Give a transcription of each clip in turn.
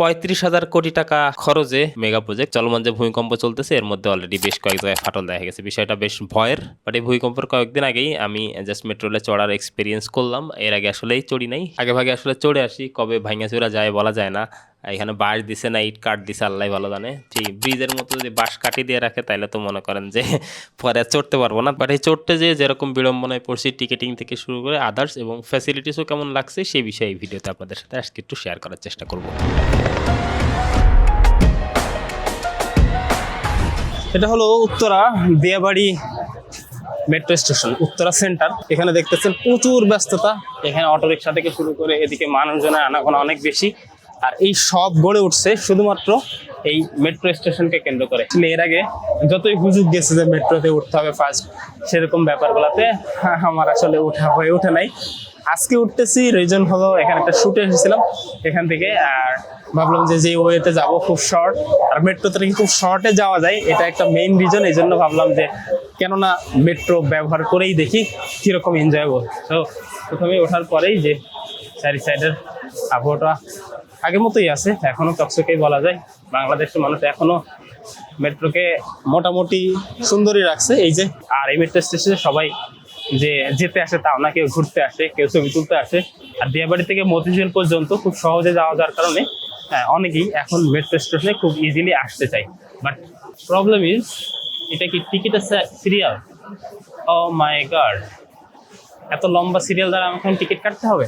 পঁয়ত্রিশ হাজার কোটি টাকা খরচে মেগা প্রজেক্ট চলমান যে ভূমিকম্প চলতেছে, এর মধ্যে অলরেডি বেশ কয়েক জায়গায় ফাটল দেখা গেছে। বিষয়টা বেশ ভয়ের বাট এই ভূমিকম্পের কয়েকদিন আগেই আমি জাস্ট মেট্রোলে চড়ার এক্সপিরিয়েন্স করলাম। এর আগে আসলেই চড়ি নাই। আগে ভাগে আসলে চড়ে আসি, কবে ভাঙা চড়া যায় বলা যায় না। এখানে বাঁশ দিছে না, ইট কাঠ দিছে আল্লাহ ভালো জানে। ঠিক, ব্রিজের মতো যদি বাঁশ কাটি দিয়ে রাখে তাহলে তো মনে করেন যে পরে চড়তে পারব না। বাট এই চড়তে যে যেরকম বিড়ম্বনায় পড়ছি টিকিটিং থেকে শুরু করে আদার্স এবং ফ্যাসিলিটিসও কেমন লাগছে, সেই বিষয়ে এই ভিডিওতে আপনাদের সাথে আজকে একটু শেয়ার করার চেষ্টা করব। এটা হলো উত্তরা বিয়াবাড়ি মেট্রো স্টেশন উত্তরা সেন্টার এখানে দেখতেছেন প্রচুর ব্যস্ততা। এখানে অটো অটোরিকশা থেকে শুরু করে এদিকে মানুষজনের আনাগোনা অনেক বেশি। আর এই সব গড়ে উঠছে শুধুমাত্র এই মেট্রো স্টেশনকে কেন্দ্র করে। এর আগে যতই হুজুক গেছে যে মেট্রোতে উঠতে হবে ফার্স্ট সেরকম ব্যাপারগুলোতে আমার আসলে উঠা হয়ে ওঠে নাই। আজকে উঠতেছি রিজন হলো এখানে একটা শুটে এসেছিলাম। এখান থেকে, আর ভাবলাম যে যে ওয়েতে যাব, খুব শর্ট আর মেট্রোতে নাকি খুব শর্টে যাওয়া যায়, এটা একটা মেইন রিজন এই জন্য ভাবলাম যে কেননা মেট্রো ব্যবহার করেই দেখি কীরকম এনজয়েবল তো প্রথমে ওঠার পরেই যে চারি সাইডের আবহাওয়াটা আগের মতোই আছে এখনও চকচকেই বলা যায়। বাংলাদেশের মানুষ এখনও মেট্রোকে মোটামুটি সুন্দরই রাখছে এই যে। আর এই মেট্রো স্টেশনে সবাই যে যেতে আসে তাও না কেউ ঘুরতে আসে কেউ ছবি তুলতে আসে। আর দিয়াবাড়ি থেকে মতিঝিল পর্যন্ত খুব সহজে যাওয়া যাওয়ার কারণে হ্যাঁ, অনেকেই এখন মেট্রো স্টেশনে খুব ইজিলি আসতে চায়। বাট প্রবলেম ইজ এটা কি টিকিট আছে সিরিয়াল ও মাই গার্ড এত লম্বা সিরিয়াল দ্বারা আমাকে টিকিট কাটতে হবে?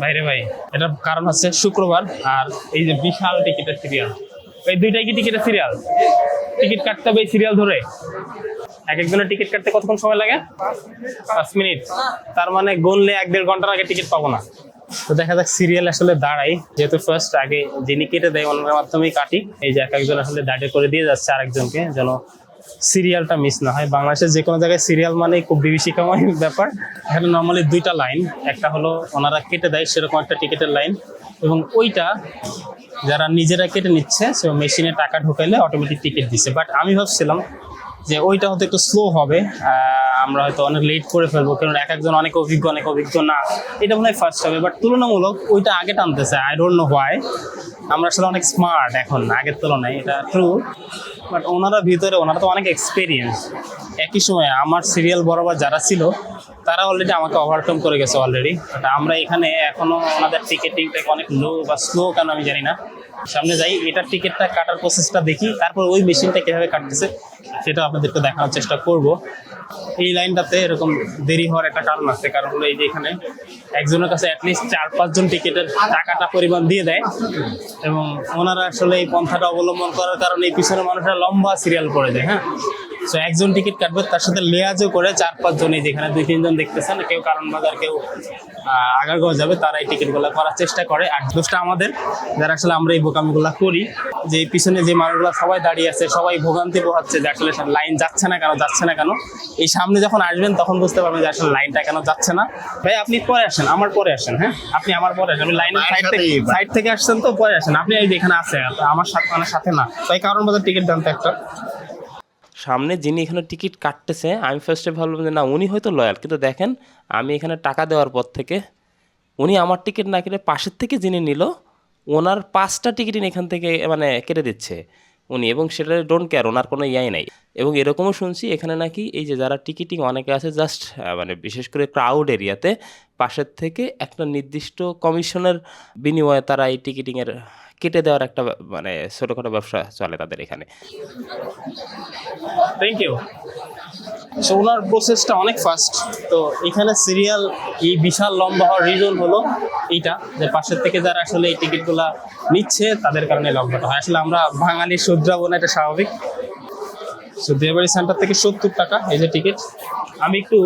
বাইরে ভাই, এটার কারণ হচ্ছে শুক্রবার আর এই যে বিশাল টিকিটের সিরিয়াল এই দুইটাই কি টিকিটের সিরিয়াল টিকিট কাটতে হবে এই সিরিয়াল ধরে। এক একজনের টিকিট কাটতে কতক্ষণ সময় লাগে? পাঁচ মিনিট। তার মানে গুনলে এক দেড় ঘণ্টার আগে টিকিট পাবো না। তো দেখা যাক সিরিয়াল আসলে দাঁড়াই যেহেতু ফার্স্ট আগে যিনি কেটে দেয়, ওনার মাধ্যমেই কাটি। এই যে এক একজন আসলে দাঁড়িয়ে করে দিয়ে যাচ্ছে আরেকজনকে, যেন সিরিয়ালটা মিস না হয়। বাংলাদেশের যে কোনো জায়গায় সিরিয়াল মানে খুব বিভীষিকাময় ব্যাপার। এখানে নর্মালি দুইটা লাইন একটা হলো ওনারা কেটে দেয় সেরকম একটা টিকিটের লাইন এবং ওইটা যারা নিজেরা কেটে নিচ্ছে সে মেশিনে টাকা ঢুকাইলে অটোমেটিক টিকিট দিচ্ছে বাট আমি ভাবছিলাম যে ওইটা হয়তো একটু স্লো হবে আমরা হয়তো অনেক লেট করে ফেলব কারণ এক একজন অনেক অভিজ্ঞ অনেক অভিজ্ঞ না। এটা মনে হয় ফার্স্ট হবে বাট তুলনামূলক ওইটা আগে টানতেছে আই ডোন্ট নো হোয়াই আমরা আসলে অনেক স্মার্ট এখন, আগের তুলনায়, এটা ট্রু বাট ওনারা ভিতরে, ওনারা তো অনেক এক্সপিরিয়েন্স একই সময় আমার সিরিয়াল বরাবর যারা ছিল, তারা অলরেডি আমাকে ওভারকাম করে গেছে অলরেডি বাট আমরা এখানে এখনও ওনাদের টিকিটিংটা অনেক লো বা স্লো কেন আমি জানি না। সামনে যাই এটার টিকিটটা কাটার প্রসেসটা দেখি, তারপর ওই মেশিনটা কীভাবে কাটতেছে, সেটা আপনাদেরকে দেখানোর চেষ্টা করব। এই লাইনটাতে এরকম দেরি হওয়ার একটা কারণ আছে, কারণ হলো এই যে এখানে একজনের কাছে অ্যাটলিস্ট চার পাঁচজন টিকিটের টাকাটা পরিমাণ দিয়ে দেয় এবং ওনারা আসলে এই পন্থাটা অবলম্বন করার কারণে এই পিছনে মানুষরা লম্বা সিরিয়াল পড়ে যায় হ্যাঁ? তো একজন টিকিট কাটবে তার সাথে লেয়াজও করে চার পাঁচজন এই যেখানে দুই তিনজন দেখতেছেন কেউ কারণ বাজার কেউ আগারগাঁও যাবে তারা এই টিকিটগুলো করার চেষ্টা করে। আর দোষটা আমাদের যারা আসলে আমরা এই বোকামিগুলো করি যে পিছনে যে মানুষগুলো সবাই দাঁড়িয়ে আছে সবাই ভোগান্তি পোহাচ্ছে যে আসলে লাইন যাচ্ছে না কেন যাচ্ছে না কেন এই সামনে যখন আসবেন তখন বুঝতে পারবেন যে আসলে লাইনটা কেন যাচ্ছে না। ভাই আপনি পরে আসেন আমার পরে আসেন হ্যাঁ? আপনি আমার পরে আসেন আমি লাইনের সাইড থেকে সাইড থেকে আসছেন তো পরে আসেন। আপনি এই যে এখানে আছে আমার সাথে আমার সাথে না। তাই কারণ বাজার টিকিট জানতে একটা। সামনে যিনি এখানে টিকিট কাটতেছে, আমি ফার্স্টে ভাবলাম যে না, উনি হয়তো লয়াল কিন্তু দেখেন, আমি এখানে টাকা দেওয়ার পর থেকে উনি আমার টিকিট না কেটে পাশের থেকে যিনি নিল, ওনার পাঁচটা টিকিট এখান থেকে মানে কেটে দিচ্ছে উনি এবং সেটা ডোন্ট কেয়ার ওনার কোনো ইয়াই নাই। এবং এরকমও শুনছি এখানে নাকি এই যে যারা টিকিটিং অনেকে আছে জাস্ট মানে বিশেষ করে ক্রাউড এরিয়াতে, পাশের থেকে একটা নির্দিষ্ট কমিশনের বিনিময়ে তারা এই টিকিটিংয়ের কেটে দেওয়ার একটা মানে ছোটোখাটো ব্যবসা চলে তাদের এখানে। থ্যাংক ইউ ওনার প্রসেসটা অনেক ফাস্ট তো এখানে সিরিয়াল এই বিশাল লম্বা হওয়ার রিজন হলো এইটা, যে পাশের থেকে যারা আসলে এই টিকিটগুলা নিচ্ছে, তাদের কারণে লম্বাটা হয়। আসলে আমরা বাঙালি শুদ্রাবো না, এটা স্বাভাবিক। সো দেবাড়ি সেন্টার থেকে সত্তর টাকা এই যে টিকিট আমি একটু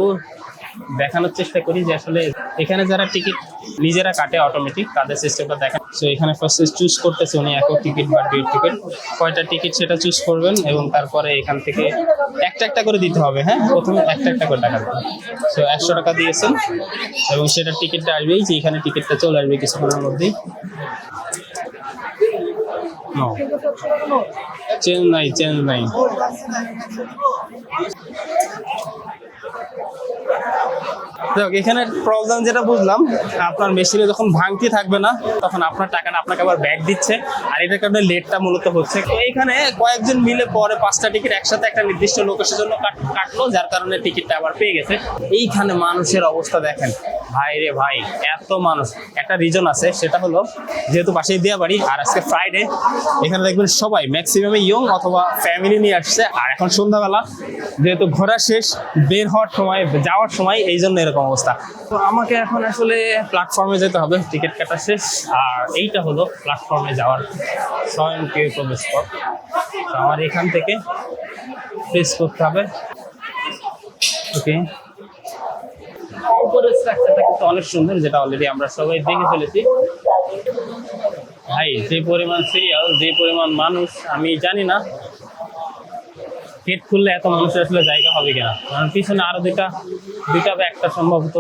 দেখানোর চেষ্টা করি যে আসলে এখানে যারা টিকিট নিজেরা কাটে অটোমেটিক তাদের সিস্টেমটা দেখেন। সো এখানে ফার্স্টে চুজ করতেছে উনি একক টিকিট বা ডুয়েট টিকিট কয়টা টিকিট সেটা চুজ করবেন এবং তারপরে এখান থেকে একটা একটা করে দিতে হবে হ্যাঁ? প্রথমে একটা একটা করে টাকা দেবেন সো একশো টাকা দিয়েছেন এবং সেটা টিকিটটা আসবেই যে এখানে টিকিটটা চলে আসবে কিছুক্ষণের মধ্যেই। চেঞ্জ নাই চেঞ্জ নাই যাক, এখানে প্রবলেম যেটা বুঝলাম, আপনার মেশিনে যখন ভাঙতি থাকবে না, তখন আপনার টাকাটা আপনাকে আবার ব্যাক দিচ্ছে। আর এটার কারণে লেটটা মূলত হচ্ছে। এইখানে কয়েকজন মিলে পরে পাঁচটা টিকিট একসাথে একটা নির্দিষ্ট লোকেশের জন্য কাটলো, যার কারণে টিকিটটা আবার পেয়ে গেছে। এইখানে মানুষের অবস্থা দেখেন। ভাই রে ভাই, এত মানুষ। একটা রিজন আছে, সেটা হলো যেহেতু পাশেই দেওয়া বাড়ি আর আজকে ফ্রাইডে এখানে দেখবেন সবাই ম্যাক্সিমাম ইয়ং অথবা ফ্যামিলি নিয়ে আসছে। আর এখন সন্ধ্যাবেলা, যেহেতু ঘোরা শেষ, বের হওয়ার সময়, যাওয়ার সময়, এই জন্য এরকম অবস্থা। তো আমাকে এখন আসলে প্ল্যাটফর্মে যেতে হবে টিকিট কাটা শেষ। আর এইটা হলো প্ল্যাটফর্মে যাওয়ার স্বয়ংক্রিয় প্রবেশ পথ আমার এখান থেকে প্রেস করতে হবে। ওকে উপরের স্ট্রাকচারটা কিন্তু অনেক সুন্দর, যেটা অলরেডি আমরা সবাই দেখে ফেলেছি। ভাই, যে পরিমাণ সিরিয়াল যে পরিমাণ মানুষ, আমি জানি না গেট খুললে এত মানুষের আসলে জায়গা হবে কিনা। কারণ পিছনে আরও দুইটা দুইটা বা একটা সম্ভবত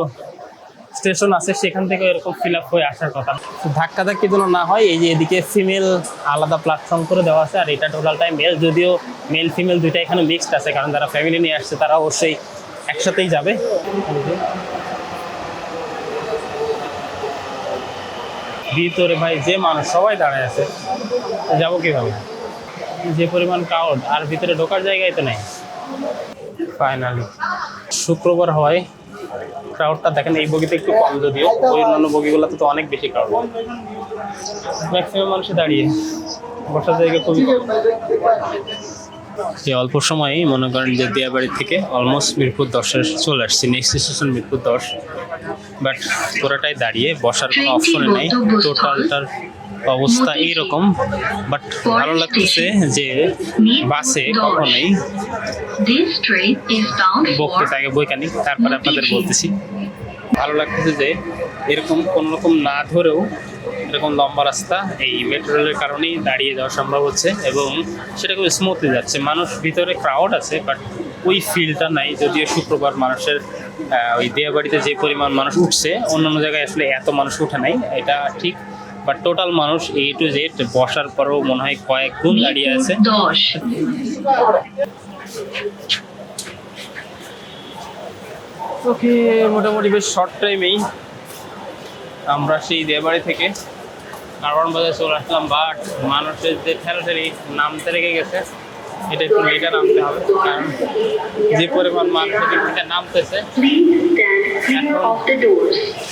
স্টেশন আছে, সেখান থেকে এরকম ফিল আপ হয়ে আসার কথা। ধাক্কা ধাক্কি যেন না হয়, এই যে এদিকে ফিমেল আলাদা প্ল্যাটফর্ম করে দেওয়া আছে, আর এটা টোটালটাই মেল যদিও মেল ফিমেল দুইটা এখানে মিক্সড আছে, কারণ যারা ফ্যামিলি নিয়ে আসছে, তারা অবশ্যই একসাথেই যাবে। ভিতরে ভাই, যে মানুষ, সবাই দাঁড়ায় আছে। যাব কীভাবে? যে পরিমাণ ক্রাউড আর ভিতরে ঢোকার জায়গায় তো নেই। ফাইনালি শুক্রবার হয়। ক্রাউডটা দেখেন, এই বগিতে একটু কম যদিও, ওই অন্যান্য বগিগুলোতে তো অনেক বেশি ক্রাউড ম্যাক্সিমাম মানুষে দাঁড়িয়ে। বসার জায়গা খুবই। যে অল্প সময়েই মনে করেন যে দিয়াবাড়ি থেকে অলমোস্ট মিরপুর দশের চলে আসছি নেক্সট স্টেশন মিরপুর দশ। বাট পুরোটাই দাঁড়িয়ে বসার কোনো অপশনে নেই টোটালটার অবস্থা এইরকম। বাট ভালো লাগতেছে যে বাসে কখনোই বকতে থাকে বৈজ্ঞানিক তারপরে আপনাদের বলতেছি। ভালো লাগতেছে যে এরকম কোনো রকম না ধরেও এরকম লম্বা রাস্তা এই মেট্রো রেলের কারণেই দাঁড়িয়ে যাওয়া সম্ভব হচ্ছে এবং সেটা খুব স্মুথলি যাচ্ছে। মানুষ ভিতরে ক্রাউড আছে বাট ওই ফিলটা নাই। যদিও শুক্রবার মানুষের ওই দেয়াবাড়িতে যে পরিমাণ মানুষ উঠছে অন্যান্য জায়গায় আসলে এত মানুষ উঠে নাই এটা ঠিক। বাট টোটাল মানুষ এ টু জেড বসার পরেও মনে হয় কয়েক গুণ দাঁড়িয়ে আছে। ওকে মোটামুটি বেশ শর্ট টাইমেই আমরা সেই দেবাড়ি থেকে কারওয়ান বাজার চলে আসলাম, বাট মানুষের যে ঠেলাঠেলি নামতে রেখে গেছে, এটা একটু লেটে নামতে হবে, কারণ যে পরিমাণ মানুষ থেকে নামতেছে.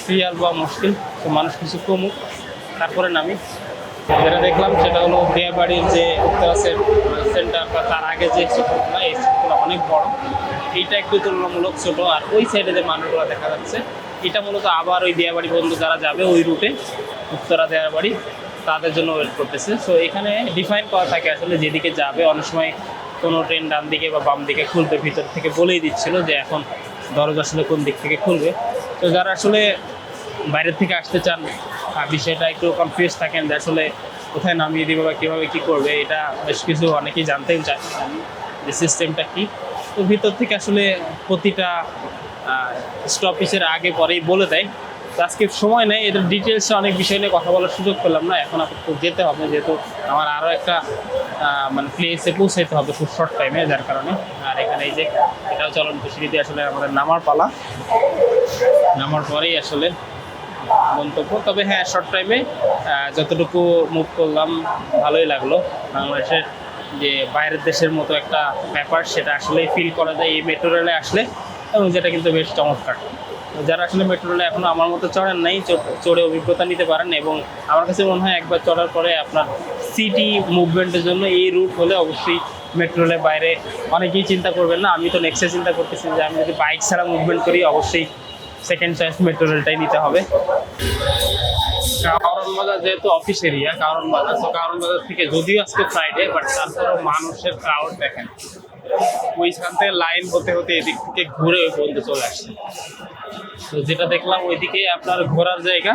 সিরিয়াল বা মুশকিল, তো মানুষ কিছু কমুক, তারপরে নামি যেটা দেখলাম সেটা হলো বিয়েবাড়ির যে উত্তরা সেন্টার বা তার আগে যে সেক্টরগুলো এই সেক্টরগুলো অনেক বড় এইটা একটু তুলনামূলক ছোট, আর ওই সাইডে যে মানুষগুলো দেখা যাচ্ছে, এটা মূলত আবার ওই বিয়েবাড়ি বন্ধু যারা যাবে ওই রুটে উত্তরা দেওয়ার বাড়ি, তাদের জন্য ওয়েট করতেছে। সো এখানে ডিফাইন করা থাকে আসলে যেদিকে যাবে, অনেক সময় কোনো ট্রেন ডান দিকে বা বাম দিকে খুলবে, ভিতর থেকে বলেই দিচ্ছিল যে এখন দরজা আসলে কোন দিক থেকে খুলবে। তো যারা আসলে বাইরের থেকে আসতে চান বিষয়টা একটু কনফিউজ থাকেন যে আসলে কোথায় নামিয়ে দিবে বা কীভাবে কী করবে, এটা বেশ কিছু অনেকেই জানতেও চায় যে সিস্টেমটা কী। তো ভিতর থেকে আসলে প্রতিটা স্টপেজের আগে পরেই বলে দেয়। আজকে সময় নেই এটার ডিটেলসে অনেক বিষয় নিয়ে কথা বলার সুযোগ পেলাম না। এখন আপনাকে যেতে হবে, যেহেতু আমার আরও একটা মানে প্লেসে পৌঁছাইতে হবে খুব শর্ট টাইমে যার কারণে। আর এখানে এই যে, এটাও চলন্ত সিঁড়িতে আসলে আমাদের নামার পালা। নামার পরেই আসলে মন্তব্য তবে হ্যাঁ শর্ট টাইমে যতটুকু মুভ করলাম, ভালোই লাগল। বাংলাদেশের যে বাইরের দেশের মতো একটা ব্যাপার, সেটা আসলে ফিল করা যায় এই মেট্রো রেলে আসলে, এবং যেটা কিন্তু বেশ চমৎকার। যারা আসলে মেট্রো রেলে এখনও আমার মতো চড়েন নাই চড়ে অভিজ্ঞতা নিতে পারেন এবং আমার কাছে মনে হয় একবার চড়ার পরে আপনার সিটি মুভমেন্টের জন্য এই রুট হলে অবশ্যই মেট্রো রেলের বাইরে অনেকেই চিন্তা করবেন না। আমি তো নেক্সটে চিন্তা করতেছি যে আমি যদি বাইক ছাড়া মুভমেন্ট করি, অবশ্যই সেকেন্ড চয়েস মেট্রো রেলটাই নিতে হবে। কারণ বাজার যেহেতু অফিস এরিয়া কারণ বাজার তো কারণ বাজার থেকে যদিও আজকে ফ্রাইডে বাট তারপরেও মানুষের ক্রাউড দেখেন। ওইখান থেকে লাইন হতে হতে এদিক থেকে ঘুরে ওই পর্যন্ত চলে আসছে। তো যেটা দেখলাম ওইদিকে আপনার ঘোরার জায়গা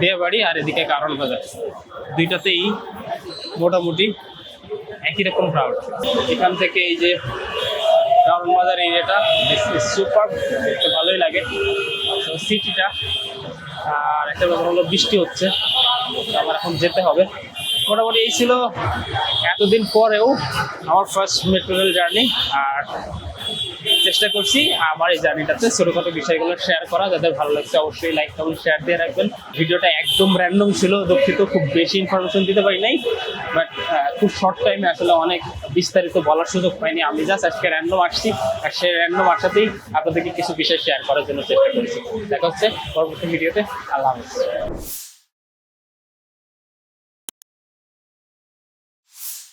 বিয়ে বাড়ি আর এদিকে কারণ বাজার। দুইটাতেই মোটামুটি একই রকম ক্রাউড এখান থেকে এই যে কারণ বাজার এরিয়াটা সুপার দেখতে ভালোই লাগে। তো সিটিটা আর একটা ব্যাপার হলো বৃষ্টি হচ্ছে আমার এখন যেতে হবে। মোটামুটি এই ছিল এতদিন পরেও আমার ফার্স্ট মেট্রো রেল জার্নি আর চেষ্টা করছি আমার এই জার্নিটাতে ছোটখাটো বিষয়গুলো শেয়ার করা। যাদের ভালো লাগছে অবশ্যই লাইক কমেন্ট শেয়ার দিয়ে রাখবেন। ভিডিওটা একদম র্যান্ডম ছিল, দুঃখিত, খুব বেশি ইনফরমেশন দিতে পারি নাই। বাট খুব শর্ট টাইমে আসলে অনেক বিস্তারিত বলার সুযোগ পাইনি। আমি জাস্ট আজকে র্যান্ডম আসছি। আর সেই র্যান্ডম আসাতেই আপনাদেরকে কিছু বিষয় শেয়ার করার জন্য চেষ্টা করছি। দেখা হচ্ছে পরবর্তী ভিডিওতে। আল্লাহ হাফিজ।